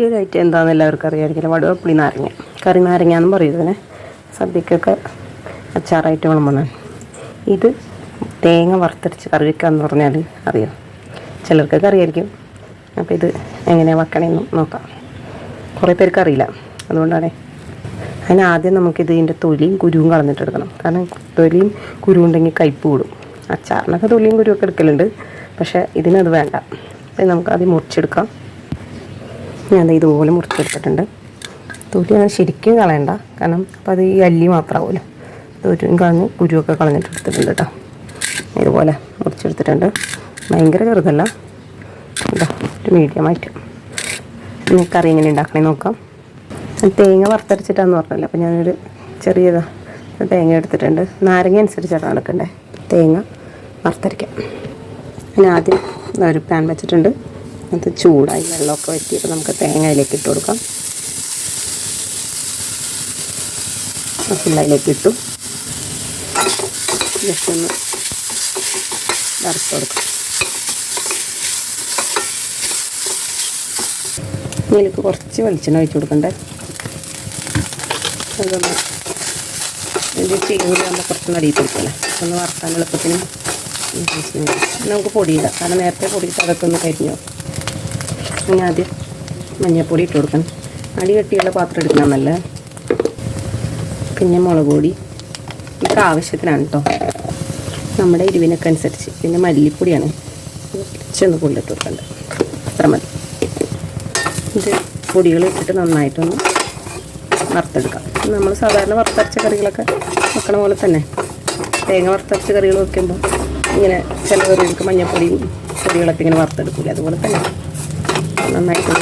ഈ ഒരു ഐറ്റം എന്താണെന്ന് എല്ലാവർക്കും അറിയാമായിരിക്കില്ല. വടുവപ്പുളി നാരങ്ങ. കറി നാരങ്ങ എന്ന് പറയും ഇതിനെ. സദ്യക്കൊക്കെ അച്ചാറായിട്ട് വിളമ്പണം ഇത് തേങ്ങ വറുത്തരച്ച് കറി വെക്കാന്ന് പറഞ്ഞാൽ അറിയാം. ചിലർക്കൊക്കെ അറിയായിരിക്കും അപ്പോൾ ഇത് എങ്ങനെയാണ് വെക്കണമെന്നും നോക്കാം. കുറേ പേർക്ക് അറിയില്ല. അതുകൊണ്ടാണ് അതിന് ആദ്യം നമുക്ക് ഇതിന്റെ തൊലിയും കുരുവും കളഞ്ഞിട്ടെടുക്കണം. കാരണം തൊലിയും കുരു ഉണ്ടെങ്കിൽ കയ്പ് കൂടും. അച്ചാറിനൊക്കെ തൊലിയും കുരുവൊക്കെ എടുക്കലുണ്ട്. പക്ഷേ ഇതിനത് വേണ്ട. നമുക്ക് ആദ്യം മുറിച്ചെടുക്കാം. ഞാൻ ഇതുപോലെ മുറിച്ചെടുത്തിട്ടുണ്ട്. തൊലി അങ്ങനെ ശരിക്കും കളയണ്ട. കാരണം അപ്പോൾ അത് ഈ അല്ലി മാത്രമാവുമല്ലോ തൊലിയും കളഞ്ഞ് കുരുവൊക്കെ കളഞ്ഞിട്ട് എടുത്തിട്ടുണ്ട് കേട്ടോ ഇതുപോലെ മുറിച്ചെടുത്തിട്ടുണ്ട്. ഭയങ്കര ചെറുതല്ല. കേട്ടോ ഒരു മീഡിയമായിട്ട് കറി എങ്ങനെ ഉണ്ടാക്കണേ നോക്കാം. തേങ്ങ വറുത്തരച്ചിട്ടാന്ന് പറഞ്ഞല്ലോ. അപ്പോൾ ഞാനൊരു ചെറിയതാ തേങ്ങ എടുത്തിട്ടുണ്ട്. നാരങ്ങ അനുസരിച്ചാണ് നടക്കണ്ടേ. തേങ്ങ വറുത്തരയ്ക്കാം. ഞാൻ ആദ്യം ഒരു പാൻ വെച്ചിട്ടുണ്ട്. അത് ചൂടായി വെള്ളമൊക്കെ വറ്റിയിട്ട് നമുക്ക് തേങ്ങയിലേക്ക് ഇട്ട് കൊടുക്കാം. ഫുള്ളതിലേക്ക് ഇട്ടു. ജസ്റ്റ് ഒന്ന് വറുത്ത് കൊടുക്കാം. ഇതിലേക്ക് കുറച്ച് വെളിച്ചെണ്ണ ഒഴിച്ച് കൊടുക്കണ്ടേ? അതൊന്ന് ഇത് ചീരൂലാകുമ്പോൾ കുറച്ചൊന്ന് അടിയിൽ കൊടുക്കല്ലേ? ഒന്ന് വറുക്കാൻ എളുപ്പത്തിന്. നമുക്ക് പൊടിയിടാം. കാരണം നേരത്തെ പൊടിയിട്ട് അതൊക്കെ ഒന്ന് കരിഞ്ഞോ ഇനി ആദ്യം മഞ്ഞൾപ്പൊടി ഇട്ട് കൊടുക്കണം. അടി കെട്ടിയുള്ള പാത്രം എടുക്കണം നല്ല. പിന്നെ മുളക് പൊടി. ഇതൊക്കെ ആവശ്യത്തിനാണ് കേട്ടോ നമ്മുടെ എരിവിനൊക്കെ അനുസരിച്ച്. പിന്നെ മല്ലിപ്പൊടിയാണ്. ചെന്ന് കൊണ്ടിട്ട് കൊടുക്കേണ്ടത് അത്ര മതി. ഇത് പൊടികൾ ഇട്ടിട്ട് നന്നായിട്ടൊന്ന് വറുത്തെടുക്കാം. നമ്മൾ സാധാരണ വറുത്തരച്ച കറികളൊക്കെ വെക്കണ പോലെ തന്നെ. തേങ്ങ വറുത്തരച്ച കറികൾ വെക്കുമ്പോൾ ഇങ്ങനെ ചില കറികൾക്ക് മഞ്ഞൾപ്പൊടിയും പൊടികളൊക്കെ ഇങ്ങനെ വറുത്തെടുക്കില്ല അതുപോലെ തന്നെ നന്നായിട്ട്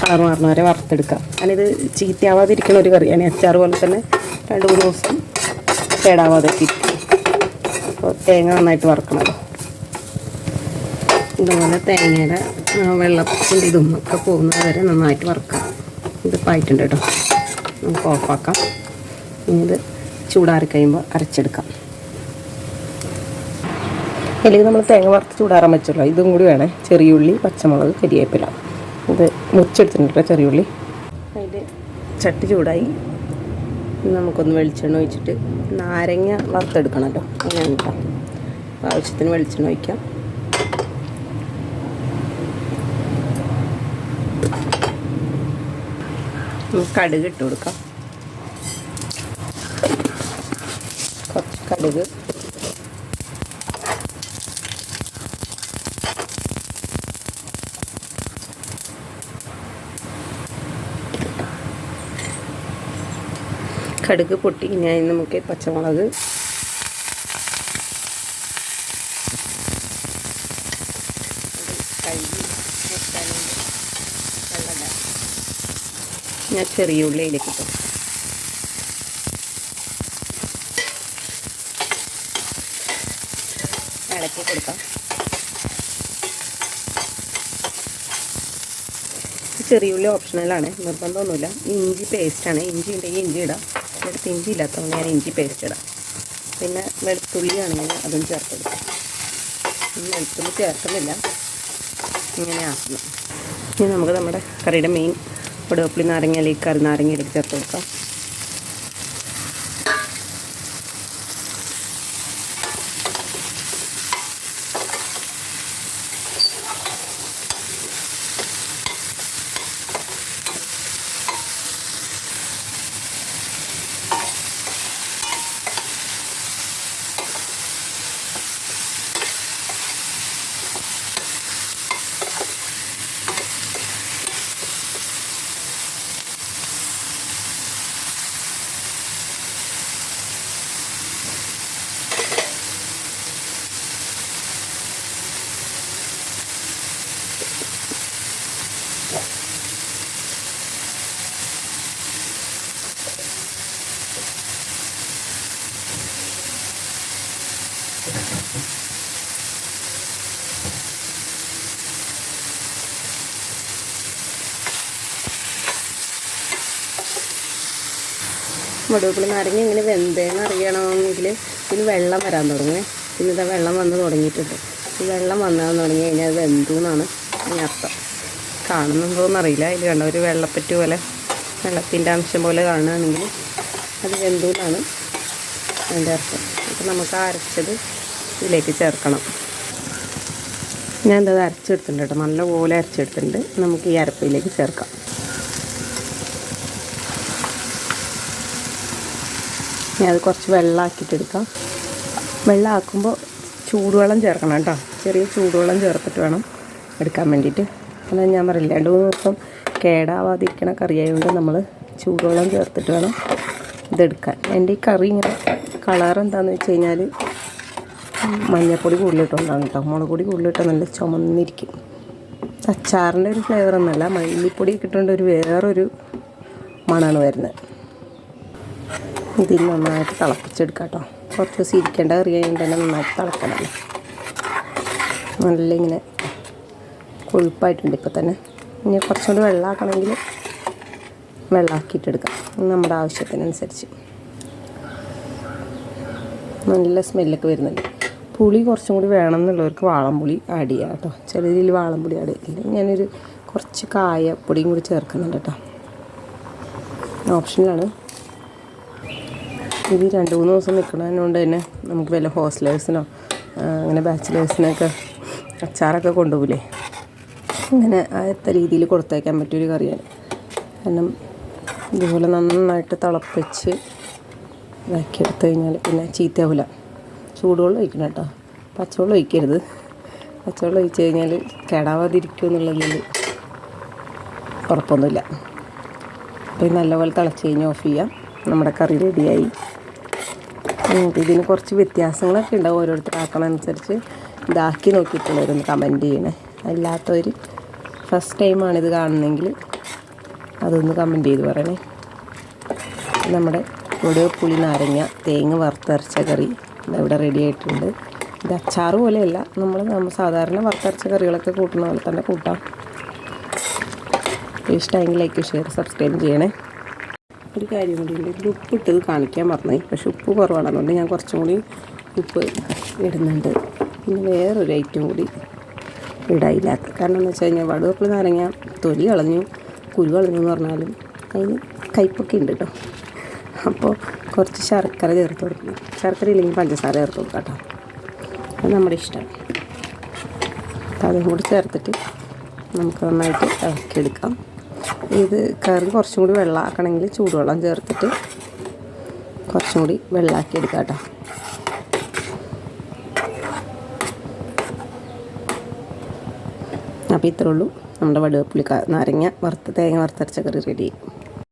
കളർ മാറുന്ന വരെ വറുത്തെടുക്കാം. ഞാനിത് ചീത്തയാവാതിരിക്കുന്ന ഒരു കറിയാണ്. അച്ചാർ പോലെ തന്നെ രണ്ട് മൂന്ന് ദിവസം കേടാവാതെ കിട്ടി അപ്പോൾ തേങ്ങ നന്നായിട്ട് വറുക്കണം ഇതുപോലെ തേങ്ങയുടെ വെള്ളത്തിന്റെ ഇതും ഒക്കെ പോകുന്നത് വരെ നന്നായിട്ട് വറുക്കാം. ഇത് പായിട്ടുണ്ട് കേട്ടോ. നമുക്ക് ഓഫാക്കാം. ഇനി ഇത് ചൂടാറി കഴിയുമ്പോൾ അരച്ചെടുക്കാം. അല്ലെങ്കിൽ നമ്മൾ തേങ്ങ വറുത്ത് ചൂടാറാൻ വെച്ചല്ലോ ഇതും കൂടി വേണേ. ചെറിയുള്ളി പച്ചമുളക് കരിയേപ്പില. ഇത് മുറിച്ചെടുത്തിട്ടുണ്ട് കേട്ടോ ചെറിയുള്ളി അതിൽ ചട്ടി ചൂടായി. നമുക്കൊന്ന് വെളിച്ചെണ്ണ ഒഴിച്ചിട്ട് നാരങ്ങ വറുത്തെടുക്കണമല്ലോ അങ്ങനെ കേട്ടോ ആവശ്യത്തിന് വെളിച്ചെണ്ണ ഒഴിക്കാം. കടുക് ഇട്ട് കൊടുക്കാം. കുറച്ച് കടുക്. കടുക് പൊട്ടി. ഞാൻ നമുക്ക് പച്ചമുളക്. ഞാൻ ചെറിയ ഉള്ളിയിലേക്ക് ഇട്ടു. ഇളക്കി കൊടുക്കാം. ചെറിയ ഉള്ളി ഓപ്ഷണലാണ് നിർബന്ധമൊന്നുമില്ല. ഇഞ്ചി പേസ്റ്റാണ് ഇഞ്ചി ഉണ്ടെങ്കിൽ ഇഞ്ചി ഇടാം. എടുത്ത് ഇഞ്ചി ഇല്ലാത്തതുകൊണ്ട് ഞാൻ ഇഞ്ചി പേസ്റ്റ് ഇടാം പിന്നെ വെളുത്തുള്ളിയാണെങ്കിൽ അതും ചേർത്തെടുക്കാം. ഇനി വെളുത്തുള്ളി ചേർക്കുന്നില്ല. ഇങ്ങനെ ആക്കണം ഇനി നമുക്ക് നമ്മുടെ കറിയുടെ മെയിൻ പൊടുവപ്പുളി നാരങ്ങയിലേക്ക് കറി നാരങ്ങയിലേക്ക് ചേർത്ത് കൊടുക്കാം മുടുവപ്പുളി നാരങ്ങ ഇങ്ങനെ വെന്തേന്ന് അറിയണമെങ്കിൽ ഇതിന് വെള്ളം വരാൻ തുടങ്ങി പിന്നെ ഇതാ വെള്ളം വന്ന് തുടങ്ങിയിട്ടുണ്ട്. ഈ വെള്ളം വന്നാൽ തുടങ്ങി കഴിഞ്ഞാൽ അത് വെന്തു എന്നാണ് അർത്ഥം. കാണുന്നുണ്ടോയെന്നറിയില്ല അതിൽ കണ്ട ഒരു വെള്ളപ്പറ്റ് പോലെ വെള്ളത്തിന്റെ അംശം പോലെ കാണുകയാണെങ്കിൽ അത് വെന്തു എന്നാണ് അതിന്റെ അർത്ഥം. അപ്പോൾ നമുക്ക് അരച്ചത് ഇതിലേക്ക് ചേർക്കണം. ഞാൻ എന്താ അരച്ചെടുത്തിട്ടുണ്ട് കേട്ടോ. നല്ലപോലെ അരച്ചെടുത്തിട്ടുണ്ട്. നമുക്ക് ഈ അരപ്പിലേക്ക് ചേർക്കാം. ഞാൻ അത് കുറച്ച് വെള്ളമാക്കിയിട്ട് എടുക്കാം. വെള്ളമാക്കുമ്പോൾ ചൂടുവെള്ളം ചേർക്കണം കേട്ടോ. ചെറിയ ചൂടുവെള്ളം ചേർത്തിട്ട് വേണം എടുക്കാൻ വേണ്ടിയിട്ട്. എന്നാൽ ഞാൻ പറയില്ല രണ്ട് മൂന്ന് ദിവസം കേടാവാതിരിക്കണ കറിയായതുകൊണ്ട് നമ്മൾ ചൂടുവെള്ളം ചേർത്തിട്ട് വേണം ഇതെടുക്കാൻ. എന്റെ ഈ കറി ഇങ്ങനെ കളർ എന്താണെന്ന് വെച്ച് കഴിഞ്ഞാൽ മഞ്ഞൾപ്പൊടി കൂടുതലിട്ടുണ്ടാകും കേട്ടോ. മുളക് പൊടി കൂടുതലിട്ടാൽ നല്ല ചുമന്നിരിക്കും. അച്ചാറിന്റെ ഒരു ഫ്ലേവർ ഒന്നല്ല മല്ലിപ്പൊടി കിട്ടേണ്ട ഒരു വേറൊരു മണമാണ് വരുന്നത്. ഇതിൽ നന്നായിട്ട് തിളപ്പിച്ചെടുക്കാം കേട്ടോ കുറച്ച് ദിവസം ഇരിക്കേണ്ട കറി കഴിഞ്ഞിട്ട് തന്നെ നന്നായിട്ട് തിളക്കണം. നല്ല ഇങ്ങനെ കൊഴുപ്പായിട്ടുണ്ട് ഇപ്പോൾ തന്നെ. ഇനി കുറച്ചും കൂടി വെള്ളമാക്കണമെങ്കിൽ വെള്ളമാക്കിയിട്ടെടുക്കാം. നമ്മുടെ ആവശ്യത്തിനനുസരിച്ച്. നല്ല സ്മെല്ലൊക്കെ വരുന്നുണ്ട്. പുളി കുറച്ചും കൂടി വേണം എന്നുള്ളവർക്ക് വാളംപുളി ആഡ് ചെയ്യാം കേട്ടോ. ചില രീതിയിൽ വാളംപുളി ആഡ് ചെയ്യില്ല ഞാനൊരു കുറച്ച് കായപ്പൊടിയും കൂടി ചേർക്കുന്നുണ്ട് കേട്ടോ. ഓപ്ഷനിലാണ്. ഇത് രണ്ട് മൂന്ന് ദിവസം നിൽക്കണതിനോണ്ട് തന്നെ നമുക്ക് വല്ല ഹോസ്റ്റലേഴ്സിനോ അങ്ങനെ ബാച്ചിലേഴ്സിനൊക്കെ അച്ചാറൊക്കെ കൊണ്ടുപോകില്ലേ അങ്ങനെ ആയത്ത രീതിയിൽ കൊടുത്തയക്കാൻ പറ്റിയൊരു കറിയാണ്. കാരണം ഇതുപോലെ നന്നായിട്ട് തിളപ്പിച്ച് ഇതാക്കി എടുത്തു കഴിഞ്ഞാൽ പിന്നെ ചീത്തയാവില്ല ചൂടുവെള്ളം ഒഴിക്കണം കേട്ടോ. പച്ചവെള്ളം ഒഴിക്കരുത്. പച്ചവെള്ളം ഒഴിച്ച് കഴിഞ്ഞാൽ കേടാവാതിരിക്കും എന്നുള്ളതിൽ ഉറപ്പൊന്നുമില്ല അപ്പോൾ നല്ലപോലെ തിളച്ച് കഴിഞ്ഞ് ഓഫ് ചെയ്യാം. നമ്മുടെ കറി റെഡിയായി ഇതിന് കുറച്ച് വ്യത്യാസങ്ങളൊക്കെ ഉണ്ടാവും ഓരോരുത്തർ ആക്കണമനുസരിച്ച് ഇതാക്കി നോക്കിയിട്ടുള്ളവരൊന്ന് കമന്റ് ചെയ്യണേ. അല്ലാത്തവർ ഫസ്റ്റ് ടൈമാണ് ഇത് കാണുന്നതെങ്കിൽ അതൊന്ന് കമന്റ് ചെയ്ത് പറയണേ. നമ്മുടെ ഇവിടെ പുളി നാരങ്ങ തേങ്ങ വറുത്തരച്ച കറി ഇവിടെ റെഡി ആയിട്ടുണ്ട്. ഇത് അച്ചാർ പോലെയല്ല. നമ്മൾ നമ്മൾ സാധാരണ വറുത്തരച്ച കറികളൊക്കെ കൂട്ടുന്ന പോലെ തന്നെ കൂട്ടാം. ഇഷ്ടമെങ്കിൽ ലൈക്ക് ഷെയർ സബ്സ്ക്രൈബ് ചെയ്യണേ. ഒരു കാര്യം കൂടി ഉണ്ട്. ഇതിൽ ഉപ്പ് ഇട്ടത് കാണിക്കാൻ മറന്നേ പക്ഷെ ഉപ്പ് കുറവാണ് അതുകൊണ്ട് ഞാൻ കുറച്ചും കൂടി ഉപ്പ് ഇടുന്നുണ്ട്. പിന്നെ വേറൊരു ഐറ്റം കൂടി ഇടായില്ലാത്ത. കാരണം എന്ന് വെച്ച് കഴിഞ്ഞാൽ വടുവപ്പിൾ നാരങ്ങ തൊലി കളഞ്ഞു കുരു കളഞ്ഞു എന്ന് പറഞ്ഞാലും അതിന് കയ്പൊക്കെ ഉണ്ട് കേട്ടോ. അപ്പോൾ കുറച്ച് ശർക്കര ചേർത്ത് കൊടുക്കണം. ശർക്കര ഇല്ലെങ്കിൽ പഞ്ചസാര ചേർത്ത് കൊടുക്കാം കേട്ടോ. അത് നമ്മുടെ ഇഷ്ടം. അപ്പോൾ അതും കൂടി ചേർത്തിട്ട് നമുക്ക് നന്നായിട്ട് ഇളക്കിയെടുക്കാം. ഇത് കറി കുറച്ചും കൂടി വെള്ളമാക്കണമെങ്കിൽ ചൂടുവെള്ളം ചേർത്തിട്ട് കുറച്ചും കൂടി വെള്ളമാക്കി എടുക്കാം കേട്ടോ. അപ്പോൾ ഇത്രേ ഉള്ളൂ. നമ്മുടെ വടുവപ്പുളി നാരങ്ങ വറുത്ത് തേങ്ങ വറുത്തരച്ച കറി റെഡി